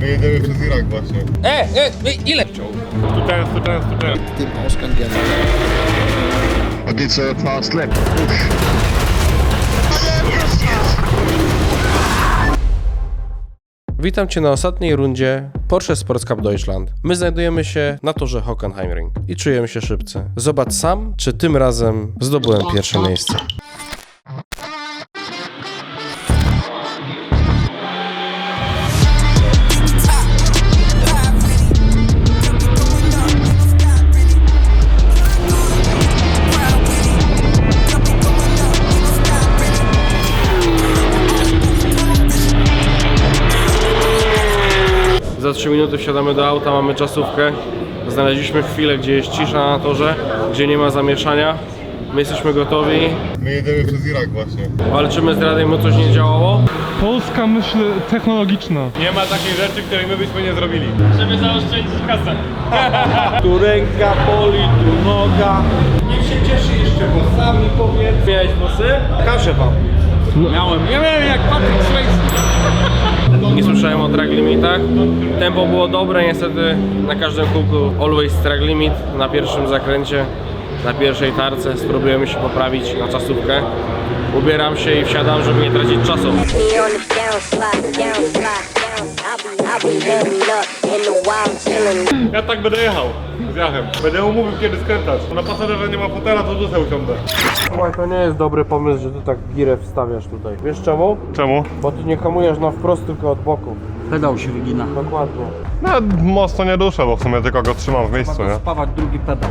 My jedziemy przez Irak właśnie. E, e, e ile? Tutaj, tutaj, tutaj. Tym Ausgang gerne. But it's a fast lap. Push. Witam Cię na ostatniej rundzie Porsche Sports Cup Deutschland. My znajdujemy się na torze Hockenheimring i czujemy się szybcy. Zobacz sam, czy tym razem zdobyłem pierwsze miejsce. Za 3 minuty wsiadamy do auta, mamy czasówkę. Znaleźliśmy chwilę, gdzie jest cisza na torze, gdzie nie ma zamieszania. My jesteśmy gotowi, My jedziemy przez Irak właśnie. walczymy z Radiem, bo coś nie działało. Polska myśl technologiczna. Nie ma takiej rzeczy, której my byśmy nie zrobili. Tu ręka boli, tu noga. Niech się cieszy jeszcze włosami, powiedz. Miałeś włosy? Kaszę wam. Miałem, ja miałem jak Patrick Swayze. Nie słyszałem o drag limitach. Tempo było dobre, niestety na każdym kółku always drag limit na pierwszym zakręcie, na pierwszej tarce. Spróbujemy się poprawić na czasówkę. Ubieram się i wsiadam, żeby nie tracić czasu. I'll be, I'll be Ja tak będę jechał z Jachem. Będę mu mówił kiedy skręcać. Na pasażerze nie ma fotela, to sobie usiądę. Słuchaj, to nie jest dobry pomysł, że ty tak girę wstawiasz tutaj. Wiesz czemu? Czemu? Bo ty nie hamujesz na wprost, tylko od boku. Pedał się wygina. Dokładnie. No mocno nie duszę, bo w sumie tylko go trzymam w miejscu, nie? Spawać drugi pedał.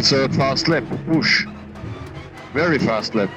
It's a fast lap. Push. Very fast lap.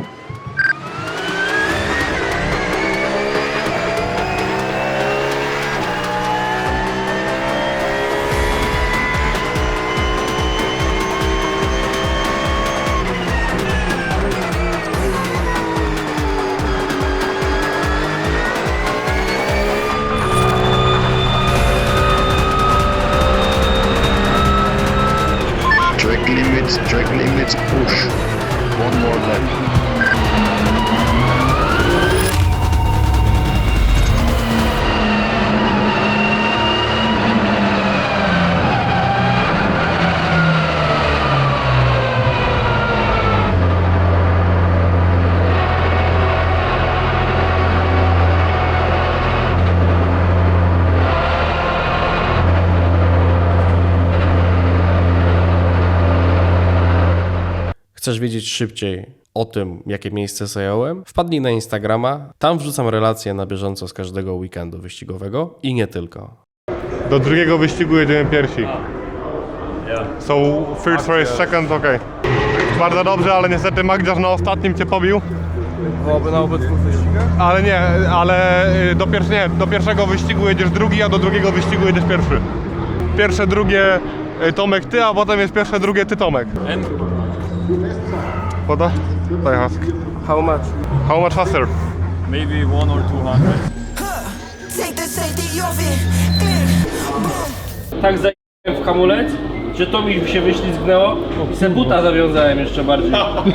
Chcesz wiedzieć szybciej o tym, jakie miejsce zająłem? Wpadnij na Instagrama, tam wrzucam relacje na bieżąco z każdego weekendu wyścigowego i nie tylko. Do drugiego wyścigu jedziemy pierwsi. So first race, second, okej. Bardzo dobrze, ale niestety Magdziarz na ostatnim cię pobił. Byłoby na obydwu wyścigach? Ale nie, ale y, do, pier- nie, do pierwszego wyścigu jedziesz drugi, a do drugiego wyścigu jedziesz pierwszy. Pierwsze, drugie y, Tomek ty, a potem jest pierwsze, drugie ty Tomek. Woda? Daj hask. How much? How much faster? maybe one or two hundred. Take the safety off it. Clear. Boom. Tak zajęłem w hamulec, że to mi się wyślizgnęło i se buta zawiązałem jeszcze bardziej.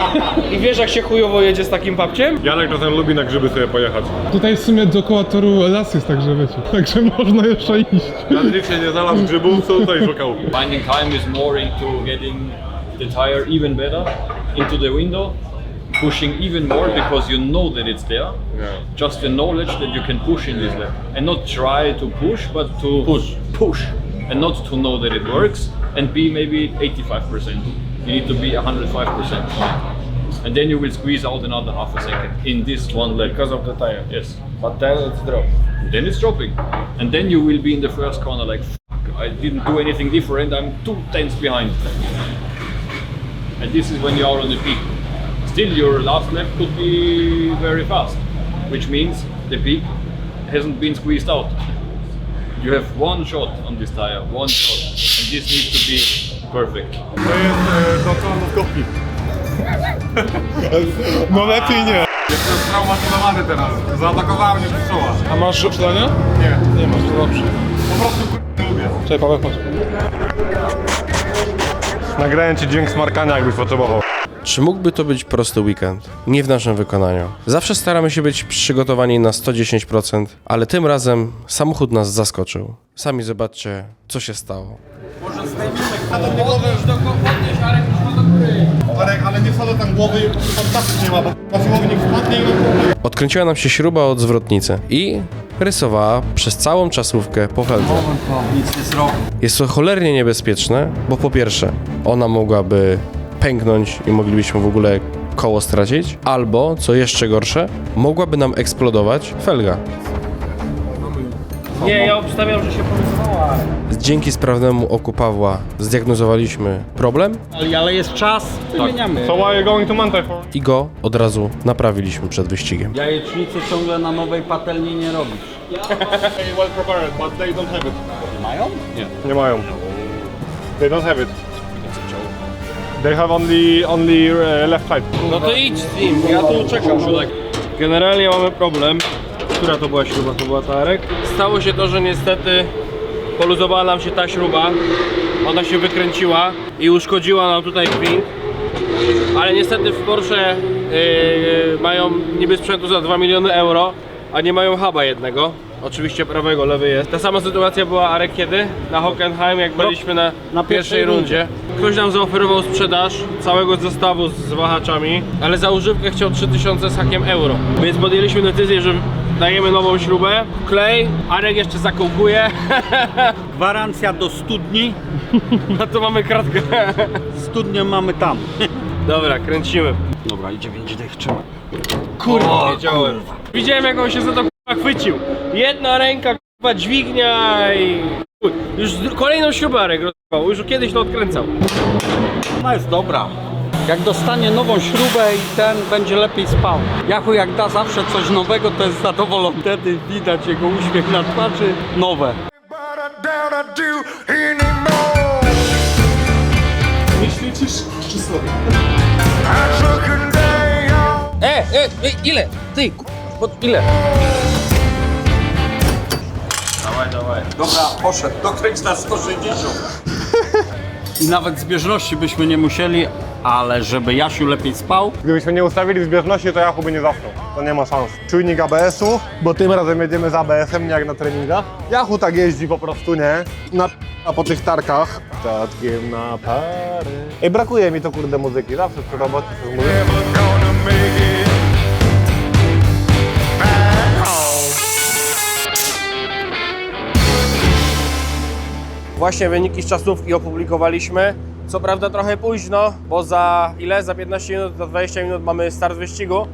I wiesz jak się chujowo jedzie z takim papciem? Janek czasem lubi na grzyby sobie pojechać. Tutaj w sumie dookoła toru las jest, także wiecie. Także można jeszcze iść. Na drifcie nie znalazł grzybów, co tutaj szukał? Finding time is more into getting the tire even better into the window, pushing even more because you know that it's there. Yeah. Just the knowledge that you can push in this lap and not try to push, but to push, push, and not to know that it works and be maybe 85%. You need to be 105%. and then you will squeeze out another half a second in this one leg. Because of the tire. Yes. But then it's drop. Then it's dropping, and then you will be in the first corner like, I didn't do anything different. I'm two tenths behind. And this is when you are on the peak. Still, your last lap could be very fast, which means the peak hasn't been squeezed out. You have one shot on this tire, one shot, and this needs to be perfect. To jest e, do kolonoskopii. No lepiej nie. Jestem traumatyzowany teraz. Zaatakowała mnie pszczoła. A masz przydania? Nie. Nie to. Nagrałem ci dźwięk smarkania, jakbyś potrzebował. Czy mógłby to być prosty weekend? Nie w naszym wykonaniu. Zawsze staramy się być przygotowani na 110%, ale tym razem samochód nas zaskoczył. Sami zobaczcie, co się stało. Marek, ale nie wsadzę tam głowy, nie ma, bo siłownik wpadnie i... Odkręciła nam się śruba od zwrotnicy i rysowała przez całą czasówkę po feldze. Nic nie zrobił. Jest to cholernie niebezpieczne, bo po pierwsze, ona mogłaby pęknąć i moglibyśmy w ogóle koło stracić, albo, co jeszcze gorsze, mogłaby nam eksplodować felga. Nie, ja obstawiam, że się porysowała. Dzięki sprawnemu oku Pawła zdiagnozowaliśmy problem Ale, ale jest czas, wymieniamy. So why are you going to for? i go od razu naprawiliśmy przed wyścigiem. Jajecznicy ciągle na nowej patelni nie robisz. well prepared, but they don't have it. Mają? Nie mają. They don't have it. They have only, only uh, left side. No to idź z nim, ja tu czekam. Generalnie mamy problem. Która to była śruba? To była ta Arek? Stało się to, że niestety poluzowała nam się ta śruba. Ona się wykręciła i uszkodziła nam tutaj gwint. Ale niestety w Porsche yy, mają niby sprzętu za 2 miliony euro, a nie mają huba jednego. Oczywiście prawego, lewy jest. Ta sama sytuacja była Arek kiedy? Na Hockenheim, jak byliśmy na, na pierwszej rundzie. Ktoś nam zaoferował sprzedaż całego zestawu z wahaczami, ale za używkę chciał 3000 z hakiem euro. Więc podjęliśmy decyzję, że dajemy nową śrubę, klej, Arek jeszcze zakołkuje, Gwarancja do studni. a to mamy kratkę. Studnię mamy tam. Dobra, kręcimy. Dobra, idzie 5 dych, trzymaj. Kurwa, wiedziałem. Widziałem jak on się za to kurwa chwycił. Jedna ręka, kurwa dźwignia i... Chuj. Już z- kolejną śrubę rozwał, już kiedyś to odkręcał. Ona jest dobra. Jak dostanie nową śrubę i ten będzie lepiej spał. Jachu jak da zawsze coś nowego, to jest zadowolony. Wtedy widać jego uśmiech na twarzy. Nowe. E, e, e ile? Ty, kurwa, ile? Dobra, poszedł. Dokręć na 160. I nawet zbieżności byśmy nie musieli, ale żeby Jasiu lepiej spał, Gdybyśmy nie ustawili zbieżności, to Jachu by nie zasnął. To nie ma szans. Czujnik ABS-u, bo tym razem jedziemy z ABS-em, nie jak na treningach. Jachu tak jeździ po prostu, nie? Na, a po tych tarkach. Tatkiem na pary. Ej, brakuje mi to kurde muzyki. Zawsze przy robocie to muzyka. Właśnie wyniki z czasówki opublikowaliśmy. Co prawda trochę późno, bo za ile? Za 15 minut, za 20 minut mamy start wyścigu.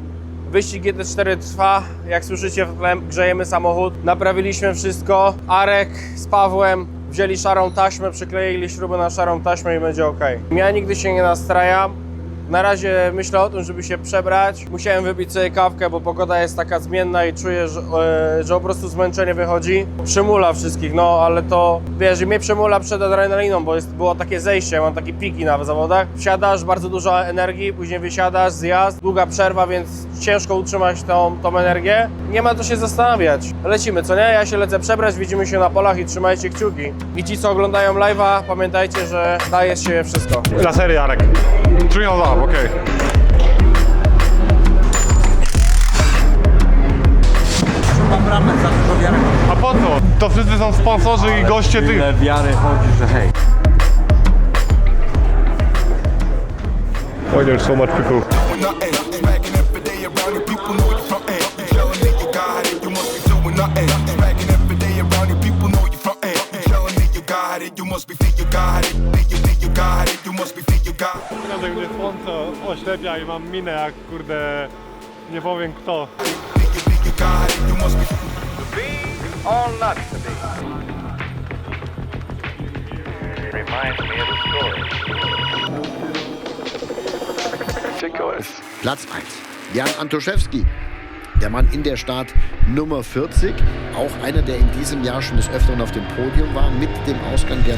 Wyścig GT4 trwa, jak słyszycie w tle grzejemy samochód. Naprawiliśmy wszystko. Arek z Pawłem wzięli szarą taśmę, przykleili śrubę na szarą taśmę i będzie ok. Ja nigdy się nie nastrajam. Na razie myślę o tym, żeby się przebrać. Musiałem wypić sobie kawkę, bo pogoda jest taka zmienna i czuję, że, e, że po prostu zmęczenie wychodzi. Przymula wszystkich, no ale to wiesz, i mnie przymula przed adrenaliną, bo jest, było takie zejście, mam takie piki na zawodach. Wsiadasz, bardzo dużo energii, później wysiadasz, zjazd, długa przerwa, więc ciężko utrzymać tą, tą energię. Nie ma co się zastanawiać. Lecimy, co nie? Ja się lecę przebrać, widzimy się na polach i trzymajcie kciuki. I ci, co oglądają live'a, pamiętajcie, że daje się wszystko. Dla serii, Jarek. Czuję za, okej. mam bramę za dużo wiary. A po co? To wszyscy są sponsorzy i goście tych. Tyle wiary chodzi, że hej. Oh, there's so much people. nothing. Smacking every day around you, people know you frontin'. You telling me you got it, you must be doing nothing. Smacking every day around you, people know you frontin'. You telling me you got it, you must be think you got it. Think you think you got it, you must be think you got it. Gdzie słońce, o oślepia i mam minę jak kurde, nie powiem kto. Platz 1. Jan Antoszewski. Der Mann in der Start Nummer 40. Auch einer, der in diesem Jahr schon des Öfteren auf dem Podium war, mit dem Ausgang der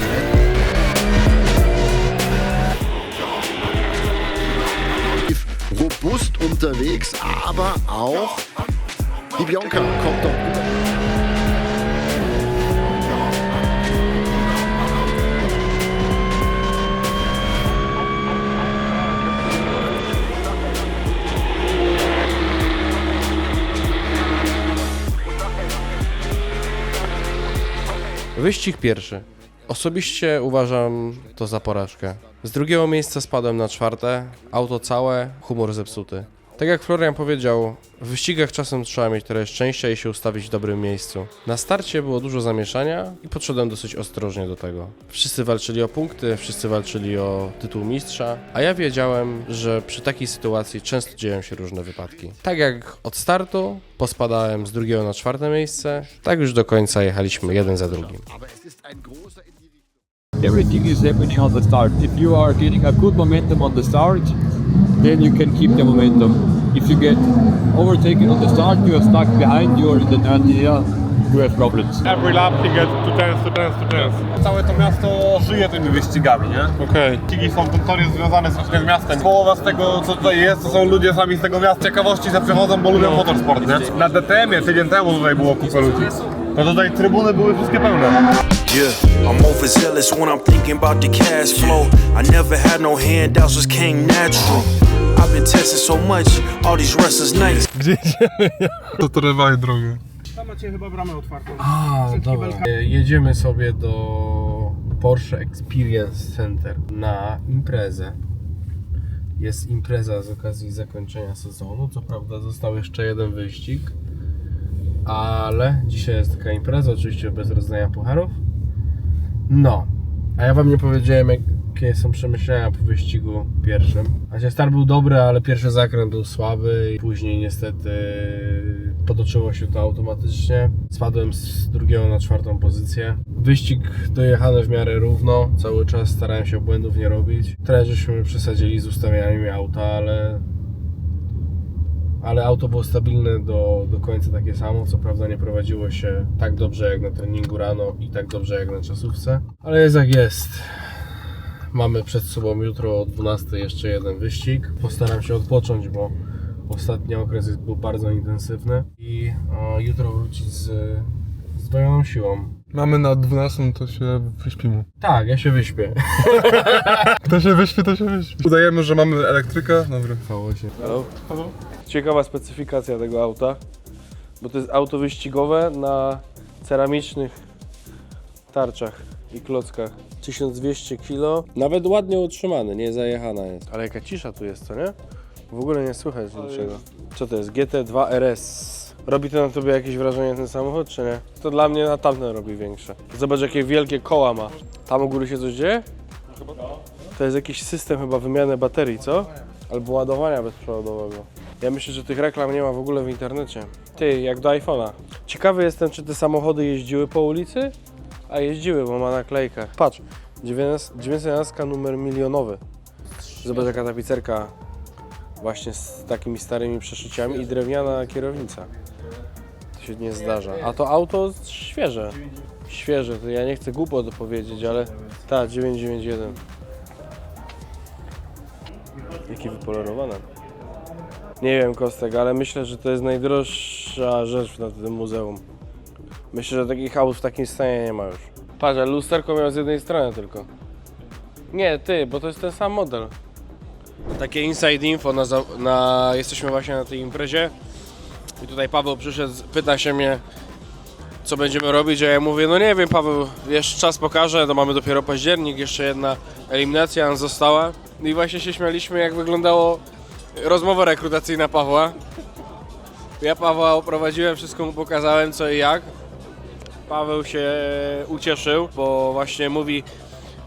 Robust unterwegs, aber auch die Bianca kommt doch über. Wyścig pierwszy. Osobiście uważam to za porażkę. Z drugiego miejsca spadłem na czwarte, auto całe, humor zepsuty. Tak jak Florian powiedział, w wyścigach czasem trzeba mieć trochę szczęścia i się ustawić w dobrym miejscu. Na starcie było dużo zamieszania i podszedłem dosyć ostrożnie do tego. Wszyscy walczyli o punkty, wszyscy walczyli o tytuł mistrza, a ja wiedziałem, że przy takiej sytuacji często dzieją się różne wypadki. Tak jak od startu pospadałem z drugiego na czwarte miejsce, tak już do końca jechaliśmy jeden za drugim. Everything is happening on the start. If you are getting a good momentum on the start, then you can keep the momentum. If you get overtaken on the start, you are stuck behind, you are in the area, you have problems. Every lap he gets to dance, to dance, to dance. Całe to miasto żyje tymi wyścigami, nie? Okej. Wyścigi są to tory związane z z miastem. Połowa z tego, co tutaj jest, to są ludzie sami z tego miasta. Ciekawości se przechodzą, bo lubią motorsport, nie? Na DTM-ie tydzień temu tutaj było kupę ludzi. No tutaj trybuny były wszystkie pełne. Yeah, I'm overzealous when I'm thinking about the cash flow. I never had no handouts, just came natural. I've been testing so much, all these wrestlers nice. Gdzie idziemy? To torowali drogę. Tam macie chyba bramę otwartą. A, dobra. Jedziemy sobie do Porsche Experience Center na imprezę. Jest impreza z okazji zakończenia sezonu. Co prawda został jeszcze jeden wyścig, ale dzisiaj jest taka impreza, oczywiście bez rozdania pucharów. No, a ja wam nie powiedziałem, jakie są przemyślenia po wyścigu pierwszym. Znaczy, start był dobry, ale pierwszy zakręt był słaby i później niestety potoczyło się to automatycznie. Spadłem z drugiego na czwartą pozycję. Wyścig dojechany w miarę równo, cały czas starałem się błędów nie robić. Trochę żeśmy przesadzili z ustawianiami auta, ale ale auto było stabilne do, do końca takie samo. Co prawda nie prowadziło się tak dobrze jak na treningu rano i tak dobrze jak na czasówce, ale jest jak jest. Mamy przed sobą jutro o 12 jeszcze jeden wyścig. Postaram się odpocząć, bo ostatni okres był bardzo intensywny i o, jutro wrócić z zdwojoną siłą. Mamy na 12, to się wyśpimy. Tak, ja się wyśpię. Kto się wyśpi, to się wyśpi. Udajemy, że mamy elektrykę. Dobra. się. Halo? Ciekawa specyfikacja tego auta, bo to jest auto wyścigowe na ceramicznych tarczach i klockach. 1200 kg, nawet ładnie utrzymany, nie zajechana jest. Ale jaka cisza tu jest, co nie? W ogóle nie słychać niczego. Co to jest? GT2 RS. Robi to na tobie jakieś wrażenie ten samochód, czy nie? To dla mnie na tamten robi większe. Zobacz jakie wielkie koła ma. Tam u góry się coś dzieje? To jest jakiś system chyba wymiany baterii, co? Albo ładowania bezprzewodowego. Ja myślę, że tych reklam nie ma w ogóle w internecie. Ty, jak do iPhone'a. Ciekawy jestem, czy te samochody jeździły po ulicy? A jeździły, bo ma naklejkę. Patrz, 911 numer milionowy. Zobacz jaka tapicerka właśnie z takimi starymi przeszyciami i drewniana kierownica. Się nie zdarza. A to auto świeże. Świeże, to ja nie chcę głupot powiedzieć, ale ta 991. Jaki wypolerowane. Nie wiem Kostek, ale myślę, że to jest najdroższa rzecz na tym muzeum. Myślę, że takich aut w takim stanie nie ma już. Patrz, ale lusterko miał z jednej strony tylko. Nie, ty, bo to jest ten sam model. Takie inside info, na, na, jesteśmy właśnie na tej imprezie i tutaj Paweł przyszedł, pyta się mnie, co będziemy robić, a ja mówię, no nie wiem Paweł, jeszcze czas pokaże, to mamy dopiero październik, jeszcze jedna eliminacja nam została. I właśnie się śmialiśmy, jak wyglądało rozmowa rekrutacyjna Pawła. Ja Pawła oprowadziłem, wszystko mu pokazałem co i jak. Paweł się ucieszył, bo właśnie mówi,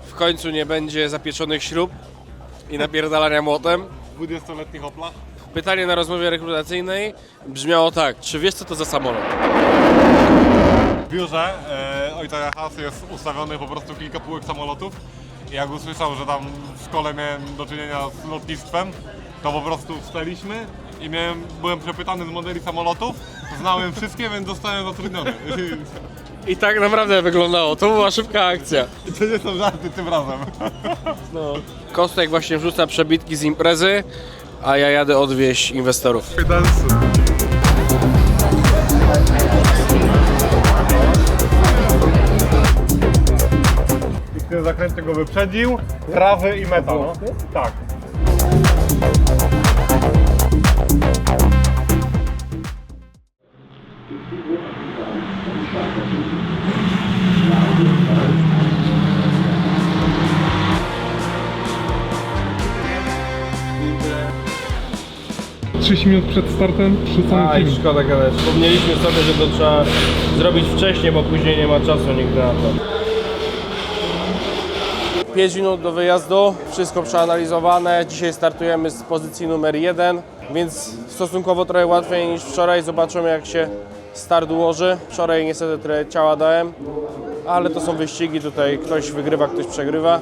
w końcu nie będzie zapieczonych śrub i napierdalania młotem. 20-letnich Oplach? Pytanie na rozmowie rekrutacyjnej brzmiało tak, czy wiesz co to za samolot? W biurze e, ojca Jachas jest ustawionych po prostu kilka półek samolotów jak usłyszał, że tam w szkole miałem do czynienia z lotnictwem, to po prostu wstaliśmy i miałem, byłem przepytany z modeli samolotów, znałem wszystkie, więc zostałem zatrudniony. I tak naprawdę wyglądało, to była szybka akcja. To nie są żarty tym razem. No. Kostek właśnie wrzuca przebitki z imprezy, a ja jadę odwieźć inwestorów. Ten zakręt go wyprzedził, prawy i meta, no. Tak. 30 minut przed startem rzucamy Aj, film. szkoda gadać. Wspomnieliśmy sobie, że to trzeba zrobić wcześniej, bo później nie ma czasu nigdy na to. 5 minut do wyjazdu, wszystko przeanalizowane. Dzisiaj startujemy z pozycji numer 1, więc stosunkowo trochę łatwiej niż wczoraj. Zobaczymy jak się start ułoży. Wczoraj niestety tyle ciała dałem, ale to są wyścigi, tutaj ktoś wygrywa, ktoś przegrywa.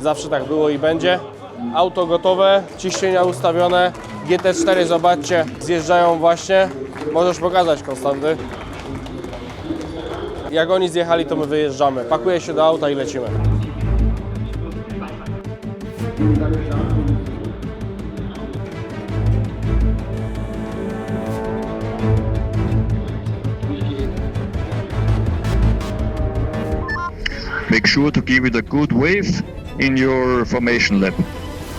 Zawsze tak było i będzie. Auto gotowe, ciśnienia ustawione. GT4 zobaczcie, zjeżdżają właśnie. Możesz pokazać Konstanty. Jak oni zjechali, to my wyjeżdżamy. Pakuję się do auta i lecimy. Make sure to give it a good wave in your formation lap.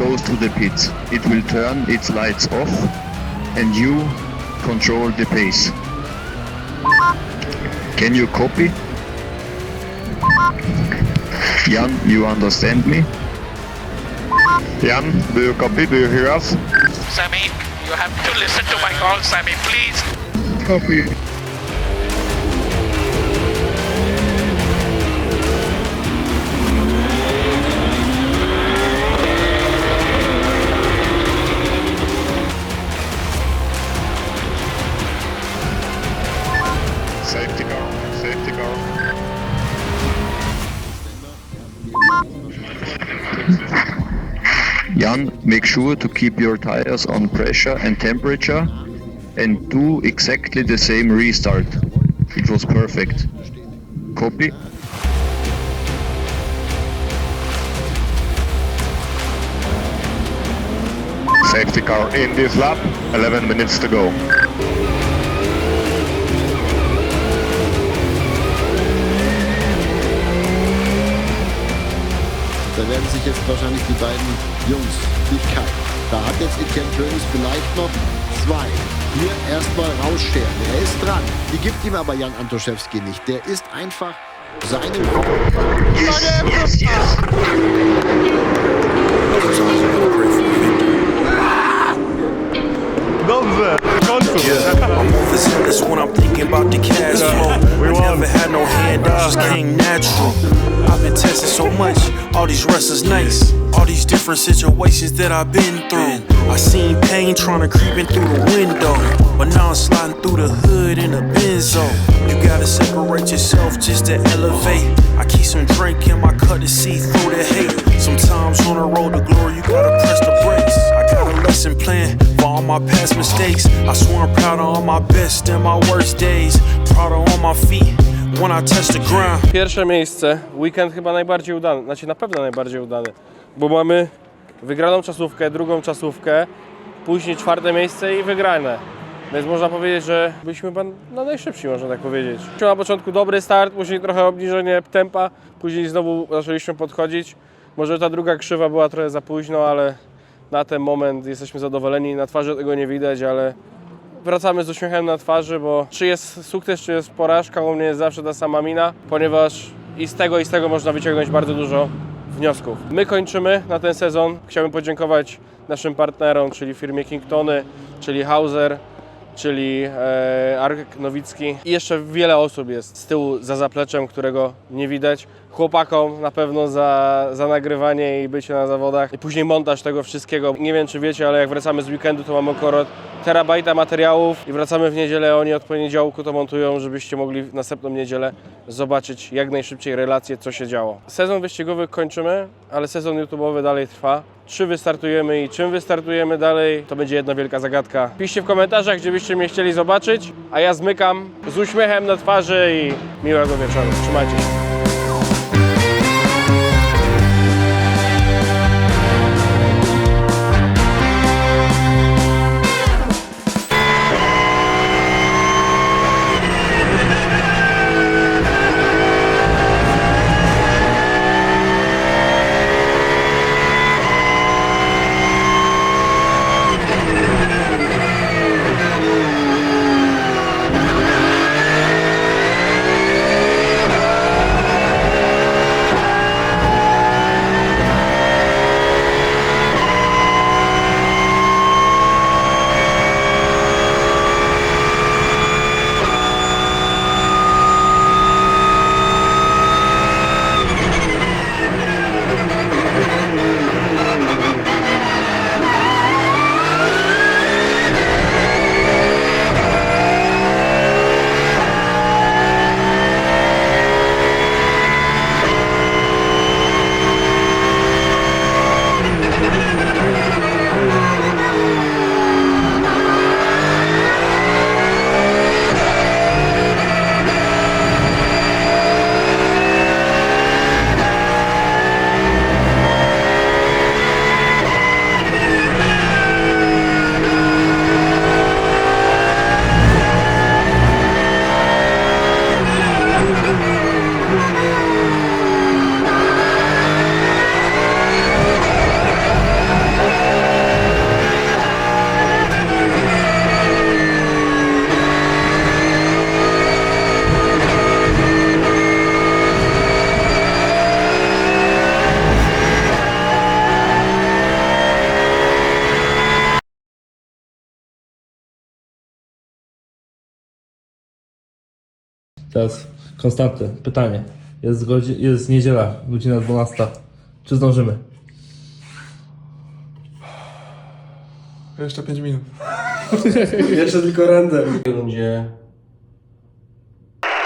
goes to the pits, it will turn its lights off and you control the pace. Can you copy? Jan, you understand me? Jan, do you copy? Do you hear us? Sammy, you have to listen to my call, Sammy, please. Copy. Safety car, safety car. Jan, make sure to keep your tires on pressure and temperature and do exactly the same restart. It was perfect. Copy. Safety car in this lap, 11 minutes to go. Sich jetzt wahrscheinlich die beiden Jungs, die Kai. Da hat jetzt Etienne Königs vielleicht noch zwei. Hier erstmal rausscheren. Er ist dran. Die gibt ihm aber Jan Antoszewski nicht. Der ist einfach seinem Yes, w końcu. I'm overzealous when I'm thinking about the cash flow. I never had no handouts, just came natural. I've been tested so much, all these wrestlers nice. All these different situations that I've been through. I seen pain trying to creep in through the window. But now I'm sliding through the hood in a benzo. You gotta separate yourself just to elevate. I keep some drink in my cup to see through the hate. Sometimes on the road to glory, you gotta press the brakes. I got a lesson plan for all my past mistakes. I swear I'm proud of all my best and my worst days. Proud of all my feet when I touch the ground. Pierwsze miejsce, weekend chyba najbardziej udany, znaczy na pewno najbardziej udany, bo mamy wygraną czasówkę, drugą czasówkę, później czwarte miejsce i wygrane. Więc można powiedzieć, że byliśmy chyba no, najszybsi, można tak powiedzieć. Na początku dobry start, później trochę obniżenie tempa, później znowu zaczęliśmy podchodzić. Może ta druga krzywa była trochę za późno, ale na ten moment jesteśmy zadowoleni. Na twarzy tego nie widać, ale wracamy z uśmiechem na twarzy, bo czy jest sukces, czy jest porażka, u mnie jest zawsze ta sama mina, ponieważ i z tego i z tego można wyciągnąć bardzo dużo wniosków. My kończymy na ten sezon. Chciałbym podziękować naszym partnerom, czyli firmie Kingtony, czyli Hauser, czyli e, Arek Nowicki i jeszcze wiele osób jest z tyłu za zapleczem, którego nie widać. Chłopakom na pewno za, za nagrywanie i bycie na zawodach i później montaż tego wszystkiego. Nie wiem czy wiecie, ale jak wracamy z weekendu to mamy około terabajta materiałów i wracamy w niedzielę, oni od poniedziałku to montują, żebyście mogli w następną niedzielę zobaczyć jak najszybciej relacje, co się działo. Sezon wyścigowy kończymy, ale sezon YouTube'owy dalej trwa. Czy wystartujemy i czym wystartujemy dalej, to będzie jedna wielka zagadka. Piszcie w komentarzach, gdzie byście mnie chcieli zobaczyć, a ja zmykam z uśmiechem na twarzy i miłego wieczoru. Trzymajcie się. Teraz konstantne pytanie. Jest, godzi- jest niedziela, godzina 12. Czy zdążymy? Jeszcze 5 minut. Jeszcze tylko render. W rundzie